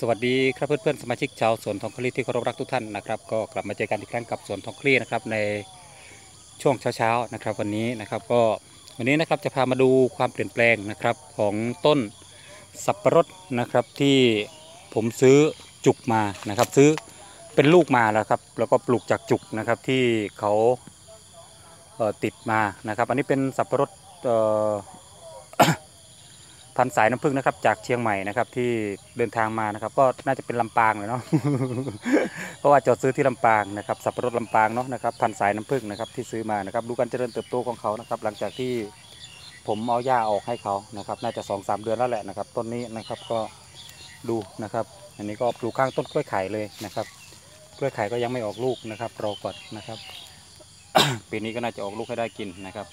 สวัสดีครับเพื่อนๆสมาชิกชาวสวนทองคลีที่เคารพรักทุกท่านนะครับ ก็กลับมาเจอกันอีกครั้งกับสวนทองคลีนะครับในช่วงเช้าๆนะครับวันนี้นะครับก็วันนี้นะครับจะพามาดูความเปลี่ยนแปลงนะครับของต้นสับปะรดนะครับที่ผมซื้อจุกมานะครับ ซื้อเป็นลูกมาแล้วครับแล้วก็ปลูกจากจุกนะครับที่เขาเติดมานะครับ อันนี้เป็นสับปะรด พันสายน้ำผึ้งนะครับ จากเชียงใหม่นะครับ ที่เดินทางมานะครับ ก็น่าจะเป็นลำปางเลยเนาะเพราะว่าจอดซื้อที่ลำปางนะครับสับปะรดลำปางเนาะนะครับพันสายน้ำผึ้งนะครับที่ซื้อมานะครับ ดูการเจริญเติบโตของเขานะครับ หลังจากที่ผมเอาหญ้าออกให้เขานะครับ น่าจะสองสามเดือนแล้วแหละนะครับ ต้นนี้นะครับก็ดูนะครับ อันนี้ก็ปลูกข้างต้นกล้วยไข่เลยนะครับกล้วยไข่ก็ยังไม่ออกลูกนะครับรอก่อนนะครับปีนี้ก็น่าจะออกลูกให้ได้กินนะครับ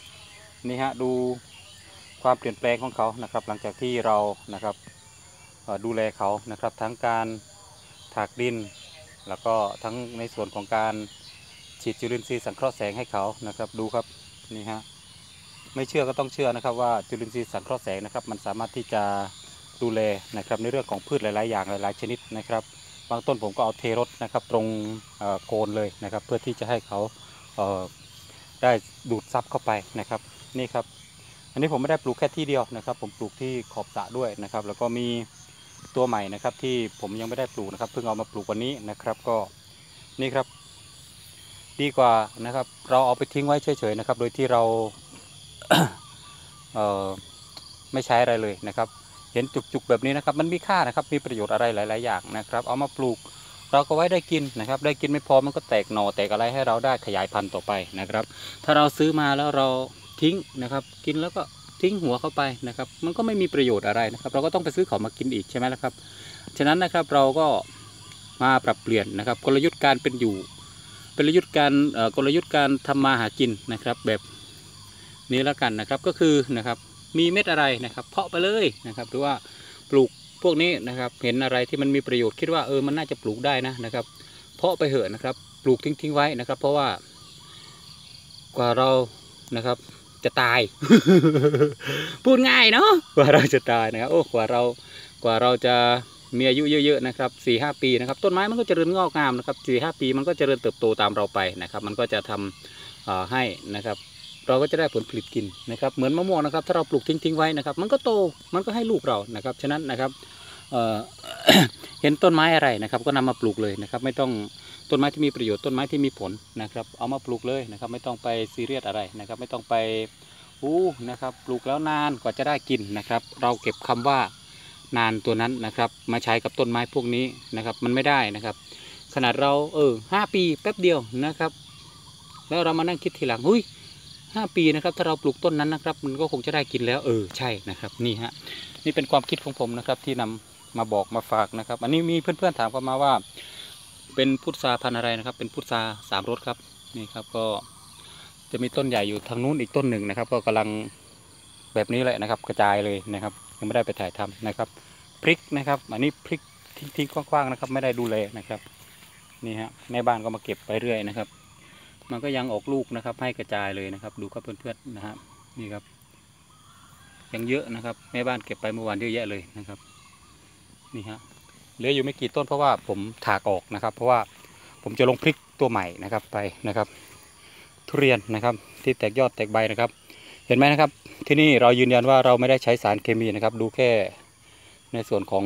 นี่ฮะดู ความเปลี่ยนแปลงของเขานะครับ หลังจากที่เรานะครับดูแลเขานะครับ ทั้งการถากดิน แล้วก็ทั้งในส่วนของการฉีดจุลินทรีย์สังเคราะห์แสงให้เขานะครับ ดูครับนี่ฮะไม่เชื่อก็ต้องเชื่อนะครับว่าจุลินทรีย์สังเคราะห์แสงนะครับ มันสามารถที่จะดูแลนะครับในเรื่องของพืชหลาย ๆ อย่างหลาย ๆ ชนิดนะครับบางต้นผมก็เอาเทรถนะครับตรงโคนเลยนะครับ เพื่อที่จะให้เขาได้ดูดซับเข้าไปนะครับ นี่ครับ อันนี้ผมไม่ได้ปลูกแค่ที่เดียวนะครับ ผมปลูกที่ขอบสระด้วยนะครับ แล้วก็มีตัวใหม่นะครับ ที่ผมยังไม่ได้ปลูกนะครับ เพิ่งเอามาปลูกวันนี้นะครับ ก็นี่ครับ ดีกว่านะครับ เราเอาไปทิ้งไว้เฉยๆนะครับ โดยที่เราเออไม่ใช้อะไรเลยนะครับ เห็นจุกๆแบบนี้นะครับ มันมีค่านะครับ มีประโยชน์อะไรหลาย ๆ อย่างนะครับ เอามาปลูกเราก็ไว้ได้กินนะครับ ได้กินไม่พอมันก็แตกหน่อแตกอะไรให้เราได้ขยายพันธุ์ต่อไปนะครับ ถ้าเราซื้อมาแล้วเรา ทิ้งนะครับ กินแล้วก็ทิ้งหัวเข้าไปนะครับ มันก็ไม่มีประโยชน์อะไรนะครับ เราก็ต้องไปซื้อของมากินอีกใช่ไหมล่ะครับ ฉะนั้นนะครับเราก็มาปรับเปลี่ยนนะครับ กลยุทธ์การเป็นอยู่กลยุทธ์การเอ่อกลยุทธ์การทำมาหากินนะครับ แบบนี้แล้วกันนะครับก็คือนะครับมีเม็ดอะไรนะครับ เพาะไปเลยนะครับ หรือว่าปลูกพวกนี้นะครับเห็นอะไรที่มันมีประโยชน์คิดว่าเออมันน่าจะปลูกได้นะนะครับ เพาะไปเหอะนะครับ ปลูกทิ้งทิ้งๆไว้นะครับ เพราะว่ากว่าเรานะครับ จะตาย พูดง่ายเนาะกว่าเราจะตายนะครับโอ้กว่าเรากว่าเราจะมีอายุเยอะๆนะครับสี่ห้าปีนะครับ ต้นไม้มันก็จเจริญงอกงามนะครับสี่ห้าปีมันก็จเจริญเติบโตตามเราไปนะครับ มันก็จะทำเอ่อให้นะครับ เราก็จะได้ผลผลิตกินนะครับ เหมือนมะม่วงนะครับ ถ้าเราปลูกทิ้งๆไว้นะครับ มันก็โตมันก็ให้ลูกเรานะครับฉะนั้นนะครับเเห็นต้นไม้อะไรนะครับ ก็นำมาปลูกเลยนะครับ ไม่ต้อง ต้นไม้ที่มีประโยชน์ต้นไม้ที่มีผลนะครับ เอามาปลูกเลยนะครับ ไม่ต้องไปซีเรียสอะไรนะครับ ไม่ต้องไปอู้นะครับปลูกแล้วนานกว่าจะได้กินนะครับ เราเก็บคำว่านานตัวนั้นนะครับ มาใช้กับต้นไม้พวกนี้นะครับ มันไม่ได้นะครับ ขนาดเราเออห้าปีแป๊บเดียวนะครับ แล้วเรามานั่งคิดทีหลังหุ้ยห้าปีนะครับถ้าเราปลูกต้นนั้นนะครับ มันก็คงจะได้กินแล้วเออใช่นะครับนี่ฮะนี่เป็นความคิดของผมนะครับที่นำมาบอกมาฝากนะครับ อันนี้มีเพื่อนๆถามเข้ามาว่า เป็นพุทราพันธุ์อะไรนะครับ เป็นพุทราสามรสครับนี่ครับก็จะมีต้นใหญ่อยู่ทางนู้นอีกต้นหนึ่งนะครับ ก็กำลังแบบนี้แหละนะครับ กระจายเลยนะครับยังไม่ได้ไปถ่ายทำนะครับ พริกนะครับ อันนี้พริกทิ้งๆกว้างๆนะครับ ไม่ได้ดูแลนะครับนี่ฮะแม่บ้านก็มาเก็บไปเรื่อยนะครับ มันก็ยังออกลูกนะครับ ให้กระจายเลยนะครับ ดูครับเพื่อนๆนะฮะนี่ครับ ยังเยอะนะครับแม่บ้านเก็บไปเมื่อวานเยอะแยะเลยนะครับ นี่ฮะ เหลืออยู่ไม่กี่ต้นเพราะว่าผมถากออกนะครับ เพราะว่าผมจะลงพริกตัวใหม่นะครับไปนะครับ ทุเรียนนะครับที่แตกยอดแตกใบนะครับ เห็นไหมนะครับ ที่นี่เรายืนยันว่าเราไม่ได้ใช้สารเคมีนะครับ ดูแค่ในส่วนของ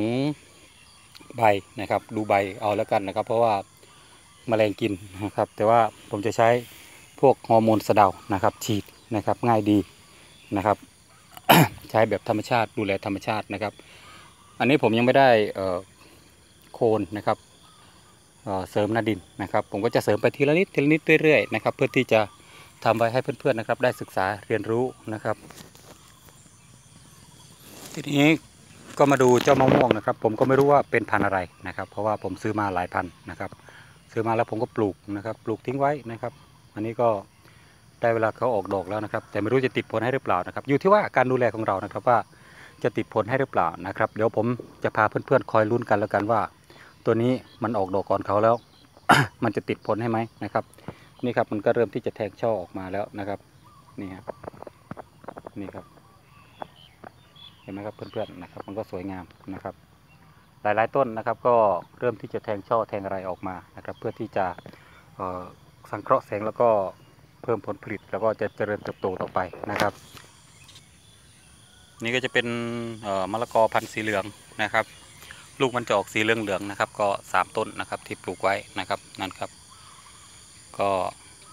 ใบนะครับ ดูใบเอาแล้วกันนะครับ เพราะว่าแมลงกินนะครับ แต่ว่าผมจะใช้พวกฮอร์โมนสะเดานะครับ ฉีดนะครับง่ายดีนะครับ ใช้แบบธรรมชาติดูแลธรรมชาตินะครับ อันนี้ผมยังไม่ได้ โคนนะครับเสริมหนาดินนะครับ ผมก็จะเสริมไปทีละนิดทีละนิดเรื่อยๆนะครับ เพื่อที่จะทำไว้ให้เพื่อนๆนะครับ ได้ศึกษาเรียนรู้นะครับ ทีนี้ก็มาดูเจ้ามะม่วงนะครับ ผมก็ไม่รู้ว่าเป็นพันธุ์อะไรนะครับ เพราะว่าผมซื้อมาหลายพันนะครับ ซื้อมาแล้วผมก็ปลูกนะครับ ปลูกทิ้งไว้นะครับ อันนี้ก็ได้เวลาเขาออกดอกแล้วนะครับ แต่ไม่รู้จะติดผลให้หรือเปล่านะครับ อยู่ที่ว่าการดูแลของเรานะครับว่าจะติดผลให้หรือเปล่านะครับ เดี๋ยวผมจะพาเพื่อนๆคอยลุ้นกันแล้วกันว่า ตัวนี้มันออกดอกก่อนเขาแล้ว มันจะติดผลให้ไหมนะครับ นี่ครับมันก็เริ่มที่จะแทงช่อออกมาแล้วนะครับ นี่ครับนี่ครับ เห็นไหมครับเพื่อนๆนะครับ มันก็สวยงามนะครับ หลายๆต้นนะครับก็เริ่มที่จะแทงช่อแทงอะไรออกมานะครับ เพื่อที่จะสังเคราะห์แสงแล้วก็เพิ่มผลผลิตแล้วก็จะเจริญเติบโตต่อไปนะครับ นี่ก็จะเป็นมะละกอพันธุ์สีเหลืองนะครับ ลูกมันจะออกสีเหลืองๆนะครับ ก็สามต้นนะครับที่ปลูกไว้นะครับนั่นครับ ก็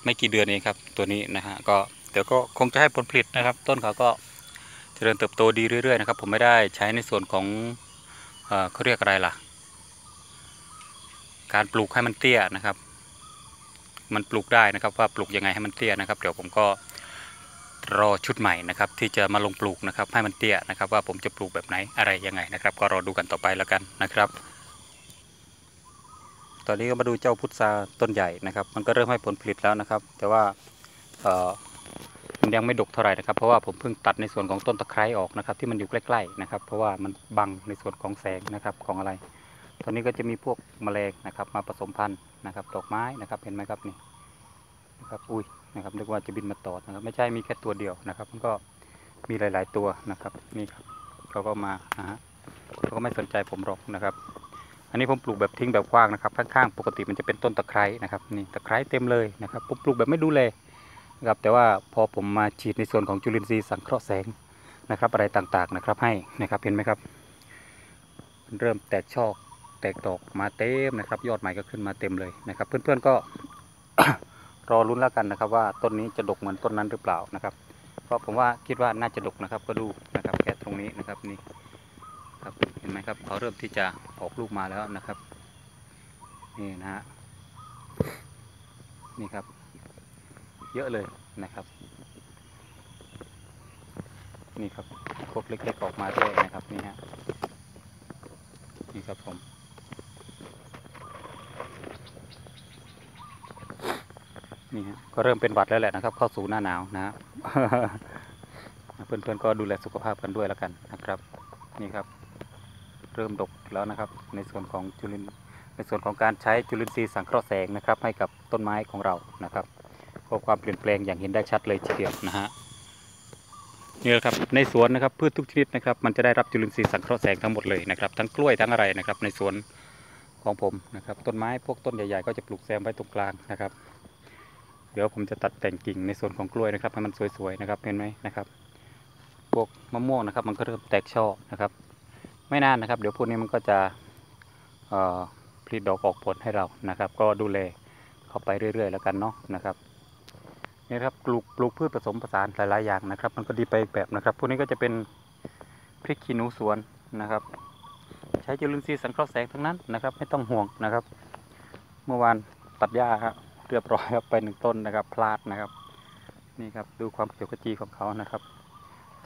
ไม่กี่เดือนเองครับตัวนี้นะฮะก็เดี๋ยวก็คงจะให้ผลผลิตนะครับ ต้นเขาก็เจริญเติบโตดีเรื่อยๆนะครับ ผมไม่ได้ใช้ในส่วนของเอ่อเขาเรียกอะไรล่ะ การปลูกให้มันเตี้ยนะครับ มันปลูกได้นะครับ ว่าปลูกยังไงให้มันเตี้ยนะครับ เดี๋ยวผมก็ รอชุดใหม่นะครับที่จะมาลงปลูกนะครับให้มันเตี้ยนะครับ ว่าผมจะปลูกแบบไหนอะไรยังไงนะครับ ก็รอดูกันต่อไปแล้วกันนะครับ ตอนนี้ก็มาดูเจ้าพุทราต้นใหญ่นะครับ มันก็เริ่มให้ผลผลิตแล้วนะครับ แต่ว่าเอ่อมันยังไม่ดกเท่าไหร่นะครับ เพราะว่าผมเพิ่งตัดในส่วนของต้นตะไคร้ออกนะครับ ที่มันอยู่ใกล้ๆนะครับ เพราะว่ามันบังในส่วนของแสงนะครับของอะไร ตอนนี้ก็จะมีพวกแมลงนะครับ มาผสมพันธุ์นะครับดอกไม้นะครับเห็นไหมครับนี่นะครับอุ้ย นะครับนึกว่าจะบินมาตอดนะครับไม่ใช่มีแค่ตัวเดียวนะครับ มันก็มีหลาย ๆ ตัวนะครับนี่ครับเขาก็มานะฮะเขาก็ไม่สนใจผมหรอกนะครับ อันนี้ผมปลูกแบบทิ้งแบบกว้างนะครับข้างๆปกติมันจะเป็นต้นตะไคร้นะครับนี่ตะไคร้เต็มเลยนะครับผมปลูกแบบไม่ดูแลนะครับแต่ว่าพอผมมาฉีดในส่วนของจุลินทรีย์สังเคราะห์แสงนะครับ อะไรต่างๆนะครับให้นะครับเห็นไหมครับ เริ่มแตกช่อแตกดอกมาเต็มนะครับ ยอดใหม่ก็ขึ้นมาเต็มเลยนะครับ เพื่อนๆก็ รอลุ้นแล้วกันนะครับ ว่าต้นนี้จะดกเหมือนต้นนั้นหรือเปล่านะครับเพราะผมว่าคิดว่าน่าจะดกนะครับ ก็ดูนะครับแค่ตรงนี้นะครับนี่ครับเห็นไหมครับเขาเริ่มที่จะออกลูกมาแล้วนะครับนี่นะฮะนี่ครับ เยอะเลยนะครับ นี่ครับพวกเล็กๆออกมาด้วยนะครับนี่ฮะนี่ครับผม นี่ฮะก็เริ่มเป็นหวัดแล้วแหละนะครับ เข้าสู่หน้าหนาวนะฮะเพื่อนๆก็ดูแลสุขภาพกันด้วยแล้วกันนะครับ นี่ครับ เริ่มดกแล้วนะครับ ในส่วนของจุลินในส่วนของการใช้จุลินทรีย์สังเคราะห์แสงนะครับ ให้กับต้นไม้ของเรานะครับก็ความเปลี่ยนแปลงอย่างเห็นได้ชัดเลยทีเดียวนะฮะนี่แหละครับในสวนนะครับพืชทุกชนิดนะครับ มันจะได้รับจุลินทรีย์สังเคราะห์แสงทั้งหมดเลยนะครับ ทั้งกล้วยทั้งอะไรนะครับ ในสวนของผมนะครับ ต้นไม้พวกต้นใหญ่ๆก็จะปลูกแซมไว้ตรงกลางนะครับ เดี๋ยวผมจะตัดแต่งกิ่งในส่วนของกล้วยนะครับให้มันสวยๆนะครับเห็นไหมนะครับพวกมะม่วงนะครับ มันก็เริ่มแตกช่อนะครับ ไม่นานนะครับ เดี๋ยวพวกนี้มันก็จะผลิดอกออกผลให้เรานะครับ ก็ดูแลเข้าไปเรื่อย ๆ แล้วกันเนาะนะครับนี่ครับปลูกปลูกพืชผสมผสานหลายๆอย่างนะครับ มันก็ดีไปอีกแบบนะครับพวกนี้ก็จะเป็นพริกขี้หนูสวนนะครับ ใช้จุลินทรีย์สังเคราะห์แสงทั้งนั้นนะครับ ไม่ต้องห่วงนะครับ เมื่อวานตัดหญ้าครับ เรียบร้อยครับไปหนึ่งต้นนะครับ พลาดนะครับ นี่ครับดูความเขียวขจีของเขานะครับ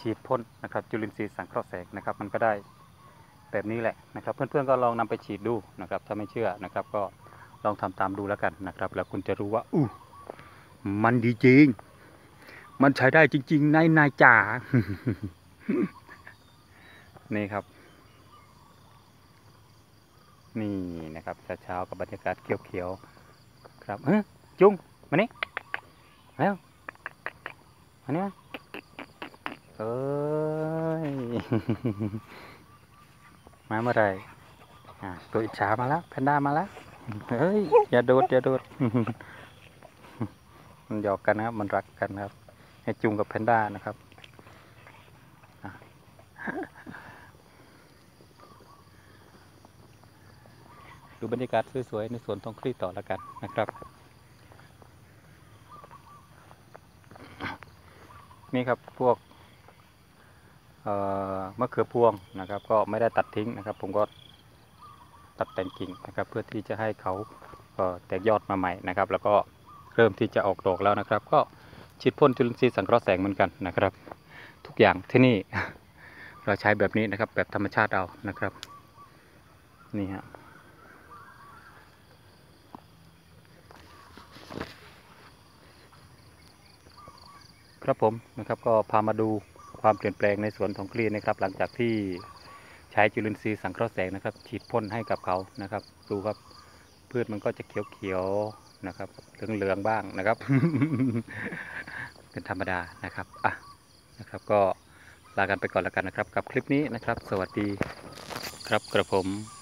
ฉีดพ่นนะครับ จุลินทรีย์สังเคราะห์แสงนะครับ มันก็ได้แบบนี้แหละนะครับ เพื่อนๆก็ลองนำไปฉีดดูนะครับ ถ้าไม่เชื่อนะครับ ก็ลองทำตามดูแล้วกันนะครับ แล้วคุณจะรู้ว่าอู้มันดีจริง มันใช้ได้จริง ๆ นายนายจ๋านี่ครับ นี่นะครับเช้าๆกับบรรยากาศเขียวๆครับเฮ้ย จุงมานี่มาแล้วมานี่มาเอ้ยมาเมื่อไหรอะตัวอิจฉามาแล้วแพนด้ามาแล้วเฮ้ยอย่าโดดอย่าโดดมันหยอกกันนะครับ มันรักกันครับ ให้จุงกับแพนด้านะครับดูบรรยากาศสวยๆในสวนทองคลี่ต่อแล้วกันนะครับ นี่ครับพวกมะเขือพวงนะครับ ก็ไม่ได้ตัดทิ้งนะครับ ผมก็ตัดแต่งกิ่งนะครับ เพื่อที่จะให้เขาแตกยอดมาใหม่นะครับ แล้วก็เริ่มที่จะออกดอกแล้วนะครับ ก็ฉีดพ่นจุลินทรีย์สังเคราะห์แสงเหมือนกันนะครับ ทุกอย่างที่นี่เราใช้แบบนี้นะครับ แบบธรรมชาติเอานะครับ นี่ฮะ ครับผมนะครับก็พามาดูความเปลี่ยนแปลงในสวนของคลีนะครับหลังจากที่ใช้จุลินทรีย์สังเคราะห์แสงนะครับ ฉีดพ่นให้กับเขานะครับ ดูครับพืชมันก็จะเขียวๆนะครับเหลืองๆบ้างนะครับ เป็นธรรมดานะครับอะนะครับก็ลากันไปก่อนแล้วกันนะครับ กับคลิปนี้นะครับ สวัสดีครับกระผม